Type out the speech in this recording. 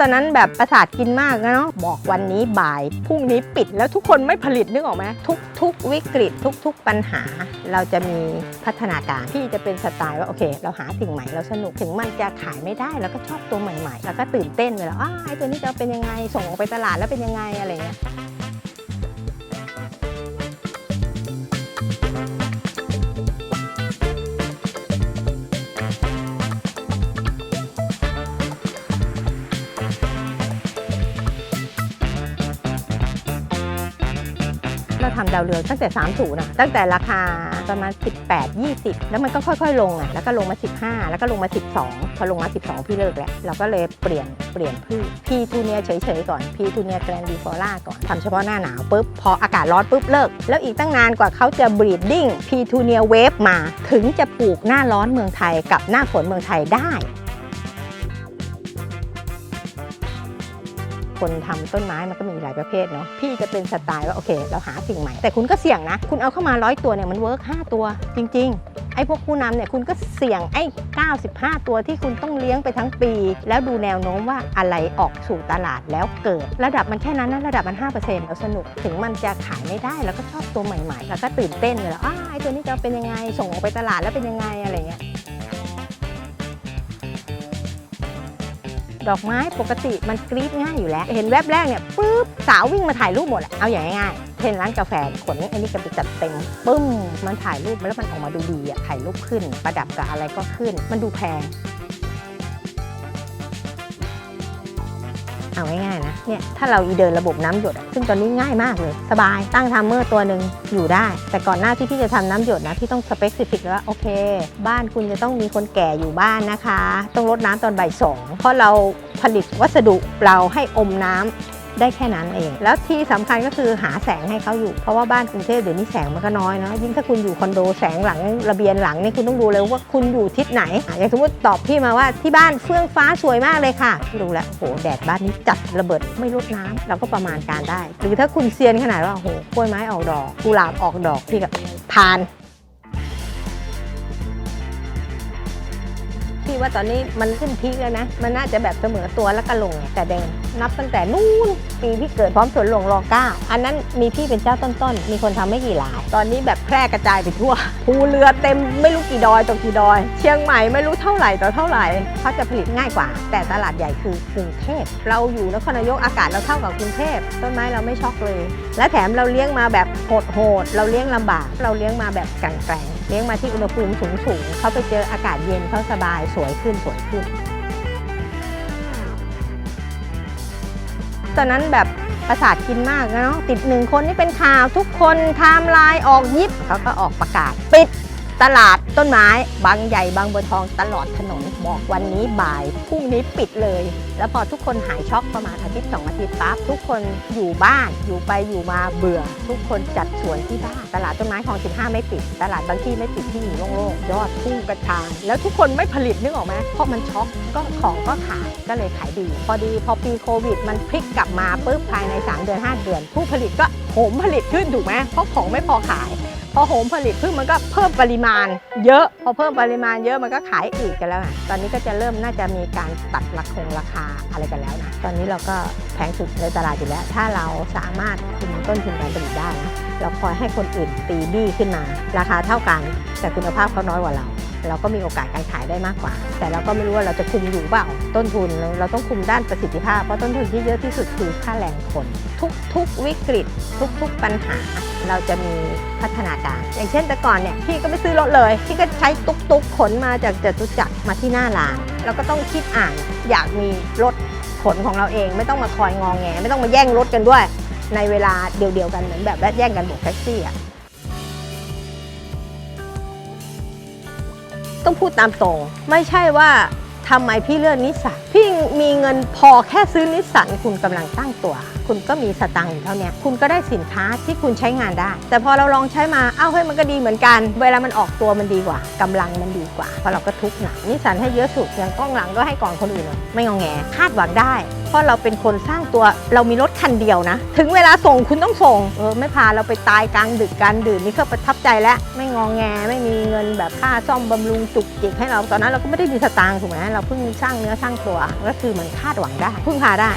ตอนนั้นแบบประสาทกินมากนะเนาะบอกวันนี้บ่ายพรุ่งนี้ปิดแล้วทุกคนไม่ผลิตนึกออกไหมทุกทุกวิกฤต ทุกทุกปัญหา เราจะมีพัฒนาการพี่จะเป็นสไตล์ว่าโอเค เราหาสิ่งใหม่เราสนุกถึงมันจะขายไม่ได้เราก็ชอบตัวใหม่ๆ แล้วก็ตื่นเต้นเวลาอ้าวไอ้ตัวนี้จะเป็นยังไงส่งออกไปตลาดแล้วเป็นยังไงอะไรเงี้ย เราทำดาวเรืองตั้งแต่3ถูนะตั้งแต่ราคาประมาณ 18 20 แล้วมันก็ค่อยๆ ลงอะแล้วก็ลงมา 15 แล้วก็ลงมา 12 พอลงมา 12 พี่เลิกแล้วเราก็เลยเปลี่ยนเปลี่ยนพืชพีทูเนียเฉยๆก่อนพีทูเนียแกรนดีฟอร่าก่อนทำเฉพาะหน้าหนาวปุ๊บพออากาศร้อนปุ๊บเลิก แล้วอีกตั้งนานกว่าเขาจะบรีดดิ้งพีทูเนียเวฟมา ถึงจะปลูกหน้าร้อนเมืองไทยกับหน้าฝนเมืองไทยได้ คนทำต้นไม้มันก็มีหลายประเภทเนาะพี่จะเป็นสไตล์ว่าโอเค เราหาสิ่งใหม่ แต่คุณก็เสี่ยงนะ คุณเอาเข้ามาร้อยตัวเนี่ยมันเวิร์ก5ตัว จริง ๆ ไอ้พวกผู้นำเนี่ยคุณก็เสี่ยงไอ้ 95 ตัวที่คุณต้องเลี้ยงไปทั้งปี แล้วดูแนวโน้มว่าอะไรออกสู่ตลาดแล้วเกิด ระดับมันแค่นั้นนะระดับมัน 5%เราสนุกถึงมันจะขายไม่ได้แล้วก็ชอบตัวใหม่ๆ แล้วก็ตื่นเต้นเลยแล้วอ้าไอ้ตัวนี้จะเป็นยังไงส่งออกไปตลาดแล้วเป็นยังไงอะไรเงี้ย ดอกไม้ปกติมันกรี๊ดง่ายอยู่แล้ว เห็นแวบแรกเนี่ยปุ๊บสาววิ่งมาถ่ายรูปหมดเอาอย่างง่ายๆเช่นร้านกาแฟขนอันนี้ก็ไปจัดเต็มปึ้มมันถ่ายรูปแล้วมันออกมาดูดีอะถ่ายรูปขึ้น ประดับกับอะไรก็ขึ้น มันดูแพง เอาง่ายๆนะเนี่ยถ้าเราอีเดินระบบน้ำหยด ซึ่งตอนนี้ง่ายมากเลย สบายตั้งทามเมอร์ตัวหนึ่งอยู่ได้ แต่ก่อนหน้าที่พี่จะทำน้ำหยดนะพี่ต้องสเปคซิฟิกว่าโอเค บ้านคุณจะต้องมีคนแก่อยู่บ้านนะคะ ต้องรดน้ำตอนบ่ายสองเพราะเราผลิตวัสดุเราให้อมน้ำ ได้แค่นั้นเอง แล้วที่สำคัญก็คือหาแสงให้เขาอยู่ เพราะว่าบ้านกรุงเทพเดี๋ยวนี้แสงมันก็น้อยเนาะยิ่งถ้าคุณอยู่คอนโดแสงหลังระเบียงหลังนี่คุณต้องดูเลยว่าคุณอยู่ทิศไหนอย่างสมมติตอบพี่มาว่าที่บ้านเฟื่องฟ้าสวยมากเลยค่ะดูแล้วโอ้โหแดดบ้านนี้จัดระเบิดไม่ลดน้ำเราก็ประมาณการได้ หรือถ้าคุณเซียนขนาดว่าโอ้โหกล้วยไม้ออกดอกกุหลาบออกดอกพี่ก็ผ่าน พี่ว่าตอนนี้มันขึ้นพีคแล้วนะ มันน่าจะแบบเสมอตัวแล้วก็ลงแต่เดิมนับตั้งแต่นู่นปีที่เกิดพร้อมสวนหลวงรอเก้าอันนั้นมีพี่เป็นเจ้าต้นๆ มีคนทำไม่กี่ราย ตอนนี้แบบแพร่กระจายไปทั่วภูเรือเต็มไม่รู้กี่ดอยต่อกี่ดอย เชียงใหม่ไม่รู้เท่าไหร่ต่อเท่าไหร่เขาจะผลิตง่ายกว่า แต่ตลาดใหญ่คือกรุงเทพเราอยู่นครนายกอากาศเราเท่ากับกรุงเทพต้นไม้เราไม่ช็อกเลย และแถมเราเลี้ยงมาแบบโหดๆเราเลี้ยงลำบาก เราเลี้ยงมาแบบกลาง เลี้ยงมาที่อุณหภูมิสูงๆเขาไปเจออากาศเย็นเขาสบายสวยขึ้นสวยขึ้น ตอนนั้นแบบประสาทกินมากนะเนาะติดหนึ่งคนนี่เป็นข่าวทุกคนไทม์ไลน์ออกยิบเขาก็ออกประกาศปิด ตลาดต้นไม้บางใหญ่บางบัวทองตลอดถนนบอกวันนี้บ่ายพรุ่งนี้ปิดเลย แล้วพอทุกคนหายช็อกประมาณอาทิตย์สองอาทิตย์ปั๊บทุกคนอยู่บ้านอยู่ไปอยู่มาเบื่อ ทุกคนจัดสวนที่บ้านตลาดต้นไม้คลอง15 ไม่ปิด ตลาดบางที่ไม่ปิดที่อยู่โล่งๆยอดพุ่งกระชายแล้วทุกคนไม่ผลิตนึกออกไหมเพราะมันช็อกก็ของก็ขายก็เลยขายดี พอดีพอปีโควิด มันพลิกกลับมาปุ๊บภายใน 3 เดือน 5 เดือน ผู้ผลิตก็โหมผลิตขึ้นถูกไหมเพราะของไม่พอขาย พอโหมผลิตพึ่งมันก็เพิ่มปริมาณ เยอะ พอเพิ่มปริมาณเยอะมันก็ขายอีกกันแล้วไงตอนนี้ก็จะเริ่มน่าจะมีการตัดราคงราคาอะไรกันแล้วนะตอนนี้เราก็แพงสุดในตลาดอยู่แล้ว ถ้าเราสามารถคุมต้นทุนการผลิตได้นะเราคอยให้คนอื่นตีบี้ขึ้นมา ราคาเท่ากัน แต่คุณภาพเขาน้อยกว่าเรา เราก็มีโอกาสการขายได้มากกว่า แต่เราก็ไม่รู้ว่าเราจะคุมอยู่เปล่า ต้นทุนเราเราต้องคุมด้านประสิทธิภาพเพราะต้นทุนที่เยอะที่สุดคือค่าแรงคน ทุกๆวิกฤต ทุก ๆปัญหา เราจะมีพัฒนาการ อย่างเช่นแต่ก่อนเนี่ยพี่ก็ไม่ซื้อรถเลย พี่ก็ใช้ตุ๊กตุ๊กขนมาจากจตุจักรมาที่หน้าร้านเราก็ต้องคิดอ่านอยากมีรถขนของเราเอง ไม่ต้องมาคอยงองแง ไม่ต้องมาแย่งรถกันด้วย ในเวลาเดียวๆกันเหมือนแบบแย่งกันโบกแท็กซี่อะต้องพูดตามตรงไม่ใช่ว่าทำไมพี่เลือกนิสสันพี่มีเงินพอแค่ซื้อนิสสันคุณกำลังตั้งตัว คุณก็มีสตังค์อยู่เท่านี้คุณก็ได้สินค้าที่คุณใช้งานได้ แต่พอเราลองใช้มาเอ้าเฮ้ยมันก็ดีเหมือนกัน เวลามันออกตัวมันดีกว่ากำลังมันดีกว่าพราะเราก็ทุกข์หนักนิสันให้เยอะสุดอย่างกล้องหลังก็ให้ก่อนคนอื่นไม่งอแงคาดหวังได้เพราะเราเป็นคนสร้างตัวเรามีรถคันเดียวนะ ถึงเวลาส่งคุณต้องส่งเออไม่พาเราไปตายกลางดึกการดื่มนี่ก็ประทับใจแล้วไม่งองแงไม่มีเงินแบบค่าซ่อมบำรุงจุกจิกให้เราตอนนั้นเราก็ไม่ได้มีสตางค์ถูกไหมเราเพิ่งสร้างเนื้อสร้างตัวก็คือเหมือนคาดหวังได้พึ่งพาได้